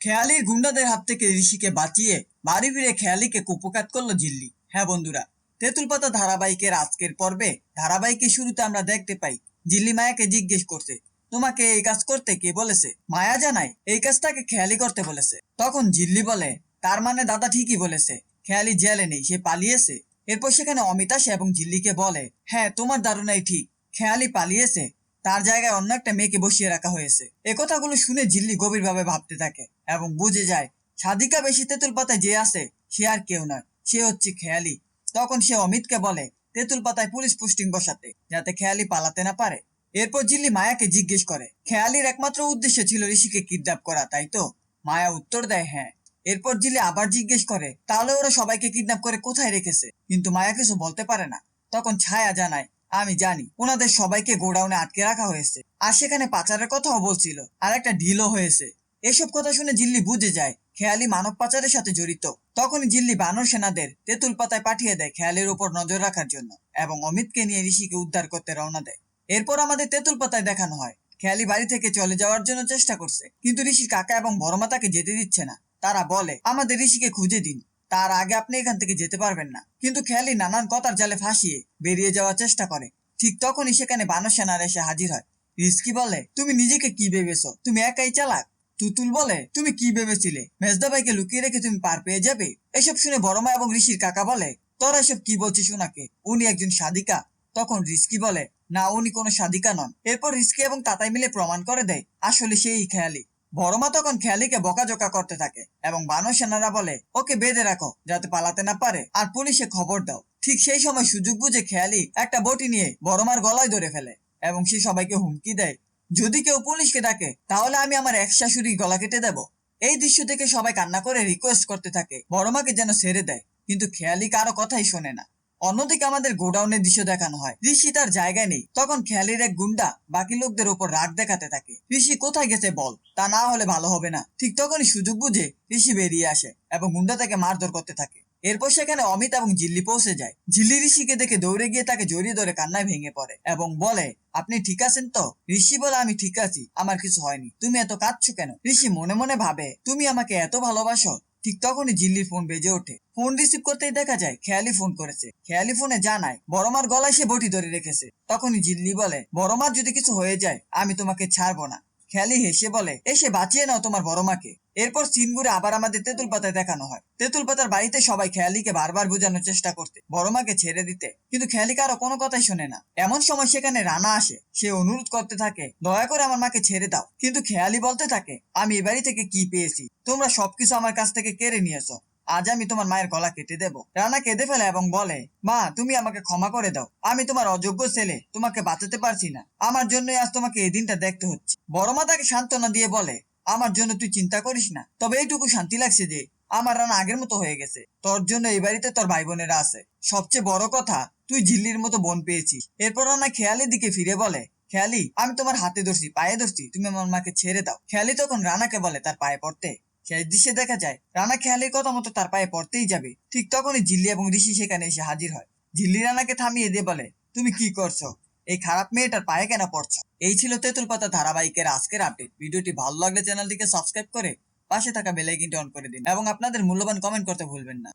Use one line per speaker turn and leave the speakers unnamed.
খেয়ালির গুন্ডাদের হাত থেকে ঋষিকে বাঁচিয়ে বাড়ি ফিরে খেয়ালিকে কুপকাত করল জিল্লি। হ্যাঁ বন্ধুরা তেঁতুল পাতা ধারাবাহিকের আজকের পর্বে ধারাবাহিকের শুরুতে আমরা দেখতে পাই জিল্লি মায়াকে জিজ্ঞেস করছে, তোমাকে এই কাজ করতে কে বলেছে? মায়া জানায় এই কাজটাকে খেয়ালি করতে বলেছে। তখন জিল্লি বলে, তার মানে দাদা ঠিকই বলেছে, খেয়ালি জেলে নেই, সে পালিয়েছে। এরপর সেখানে অমিত আসে এবং জিল্লিকে বলে হ্যাঁ তোমার ধারণাই ঠিক, খেয়ালি পালিয়েছে তার জায়গায় অন্য একটা মেয়েকে বসিয়ে রাখা হয়েছে। এ কথাগুলো শুনে জিল্লি গভীরভাবে ভাবতে থাকে এবং বুঝে যায়, সাদিকা বেশি তেঁতুল পাতায় যে আছে, সে আর কেউ নয়। সে হচ্ছে খেয়ালি। তখন সে অমিতকে বলে, তেঁতুল পাতায় পুলিশ পোস্টিং বসাতে, যাতে খেয়ালি পালাতে না পারে। এরপর জিল্লি মায়াকে জিজ্ঞেস করে, খেয়ালির একমাত্র উদ্দেশ্য ছিল ঋষিকে কিডন্যাপ করা, তাই তো? মায়া উত্তর দেয় হ্যাঁ। এরপর জিল্লি আবার জিজ্ঞেস করে, তাহলে ওরা সবাইকে কিডন্যাপ করে কোথায় রেখেছে? কিন্তু মায়া কিছু বলতে পারে না। তখন ছায়া জানায় আমি জানি, ওনাদের সবাইকে গোডাউনে আটকে রাখা হয়েছে। আর সেখানে পাচারের কথাও বলছিল, আর একটা ডিলও হয়েছে। এসব কথা শুনে জিল্লি বুঝে যায়, খেয়ালি মানব পাচারের সাথে জড়িত। তখনই জিল্লি বানর সেনাদের তেঁতুল পাতায় পাঠিয়ে দেয় খেয়ালের উপর নজর রাখার জন্য এবং অমিতকে নিয়ে ঋষিকে উদ্ধার করতে রওনা দেয়। এরপর আমাদের তেঁতুল পাতায় দেখানো হয়, খেয়ালি বাড়ি থেকে চলে যাওয়ার জন্য চেষ্টা করছে, কিন্তু ঋষির কাকা এবং বড় মা তাকে যেতে দিচ্ছে না। তারা বলে, আমাদের ঋষিকে খুঁজে দিন। তার আগে আপনি এখান থেকে যেতে পারবেন না। কিন্তু খেয়ালি নানান কথার জালে ফাঁসিয়ে বেরিয়ে যাওয়ার চেষ্টা করে। ঠিক তখনই সেখানে বানর সেনার এসে হাজির হয়। রিস্কি বলে, তুমি নিজেকে কি ভেবেছো? তুমি একাই চালাক? তুতুল বলে, তুমি কি ভেবেছিলে? মেজদা ভাইকে লুকিয়ে রেখে তুমি পার পেয়ে যাবে? এসব শুনে বড়মা এবং ঋষির কাকা বলে, তোরা এসব কি বলছিস ওনাকে উনি একজন সাদিকা তখন রিস্কি বলে, না, উনি কোনো সাদিকা নন। এরপর রিস্কি এবং তাতাই মিলে প্রমাণ করে দেয়, আসলে সেই খেয়ালি। বড়মা তখন খেয়ালিকে বকাঝোকা করতে থাকে এবং বানর সেনারা বলে, ওকে বেঁধে রাখো যাতে পালাতে না পারে আর পুলিশে খবর দাও। ঠিক সেই সময় সুযোগ বুঝে খেয়ালি একটা বটি নিয়ে বড়মার গলায় ধরে ফেলে এবং সে সবাইকে হুমকি দেয়। যদি কেউ পুলিশকে ডাকে, তাহলে আমি আমার এক শাশুড়ি গলা কেটে দেব। এই দৃশ্য থেকে সবাই কান্না করে রিকোয়েস্ট করতে থাকে। বড়মাকে যেন ছেড়ে দেয়, কিন্তু খেয়ালি কারও কথাই শোনে না। অন্যদিকে আমাদের গোডাউনের দৃশ্য দেখানো হয়। ঋষি তার জায়গায় নেই। তখন খেয়ালির এক গুন্ডা বাকি লোকদের উপর রাগ দেখাতে থাকে। ঋষি কোথায় গেছে বল? তা না হলে ভালো হবে না। ঠিক তখনই সুযোগ বুঝে ঋষি বেরিয়ে আসে এবং গুন্ডা তাকে মারধর করতে থাকে। এরপর সেখানে অমিত এবং জিল্লি পৌঁছে যায়। জিল্লি ঋষিকে দেখে দৌড়ে গিয়ে তাকে জড়িয়ে ধরে কান্নায় ভেঙে পড়ে এবং বলে, আপনি ঠিক আছেন তো? ঋষি বলে, আমি ঠিক আছি। আমার কিছু হয়নি। তুমি এত কাঁদছো কেন? ঋষি মনে মনে ভাবে, তুমি আমাকে এত ভালোবাসো ঠিক তখনই ঝিল্লির ফোন বেজে ওঠে। ফোন রিসিভ করতেই দেখা যায়, খেয়ালি ফোন করেছে। খেয়ালি ফোনে জানায়, বড়মার গলায় সে বটি ধরে রেখেছে। তখনই ঝিল্লি বলে, বড়মার যদি কিছু হয়ে যায়, আমি তোমাকে ছাড়বো না। খেয়ালি হেসে বলে, এসে বাঁচিয়ে নাও তোমার বড় মাকে। এরপর সিন ঘুরে আবার আমাদের তেঁতুল পাতায় দেখানো হয়। তেঁতুল পাতার বাড়িতে সবাই খেয়ালিকে বারবার বোঝানোর চেষ্টা করতে, বড় মাকে ছেড়ে দিতে। কিন্তু খেয়ালি কারও কোনো কথাই শোনে না। এমন সময় সেখানে রানা আসে। সে অনুরোধ করতে থাকে, দয়া করে আমার মাকে ছেড়ে দাও। কিন্তু খেয়ালি বলতে থাকে, আমি এ বাড়ি থেকে কি পেয়েছি? তোমরা সবকিছু আমার কাছ থেকে কেড়ে নিয়েছো। আজ আমি তোমার মায়ের গলা কেটে দেব। রানা কেঁদে ফেলে এবং বলে, মা, তুমি আমাকে ক্ষমা করে দাও। আমি তোমার অযোগ্য ছেলে, তোমাকে বাঁচাতে পারছি না। আমার জন্যই আজ তোমাকে এই দিনটা দেখতে হচ্ছে। বড় মা তাকে সান্ত্বনা দিয়ে বলে, আমার জন্য তুই চিন্তা করিস না। তবে এইটুকু শান্তি লাগছে যে, আমার রানা আগের মতো হয়ে গেছে। তোর জন্য এই বাড়িতে তোর ভাই বোনেরা আছে। সবচেয়ে বড় কথা, তুই জিল্লির মতো বোন পেয়েছিস। এরপর রানা খেয়ালের দিকে ফিরে বলে, খেয়ালি, আমি তোমার হাতে ধরছি, পায়ে ধরছি। তুমি আমার মাকে ছেড়ে দাও। খেয়ালি তখন রানাকে বলে, তার পায়ে পড়তে। শেষ দৃশ্যে দেখা যায়, রানা খেয়ালের কথা মতো তার পায়ে পড়তেই যাবে। ঠিক তখনই জিল্লি এবং ঋষি সেখানে এসে হাজির হয়। জিল্লি রানাকে থামিয়ে দিয়ে বলে, তুমি কি করছ? এই খারাপ মেয়েটার পায়ে কেন পড়ছো? এই ছিল তেঁতুল পাতা ধারাবাহিকের আজকের আপডেট ভিডিওটি ভালো লাগলে চ্যানেলটিকে সাবস্ক্রাইব করে পাশে থাকা বেলাইকিনটি অন করে দিন এবং আপনাদের মূল্যবান কমেন্ট করতে ভুলবেন না।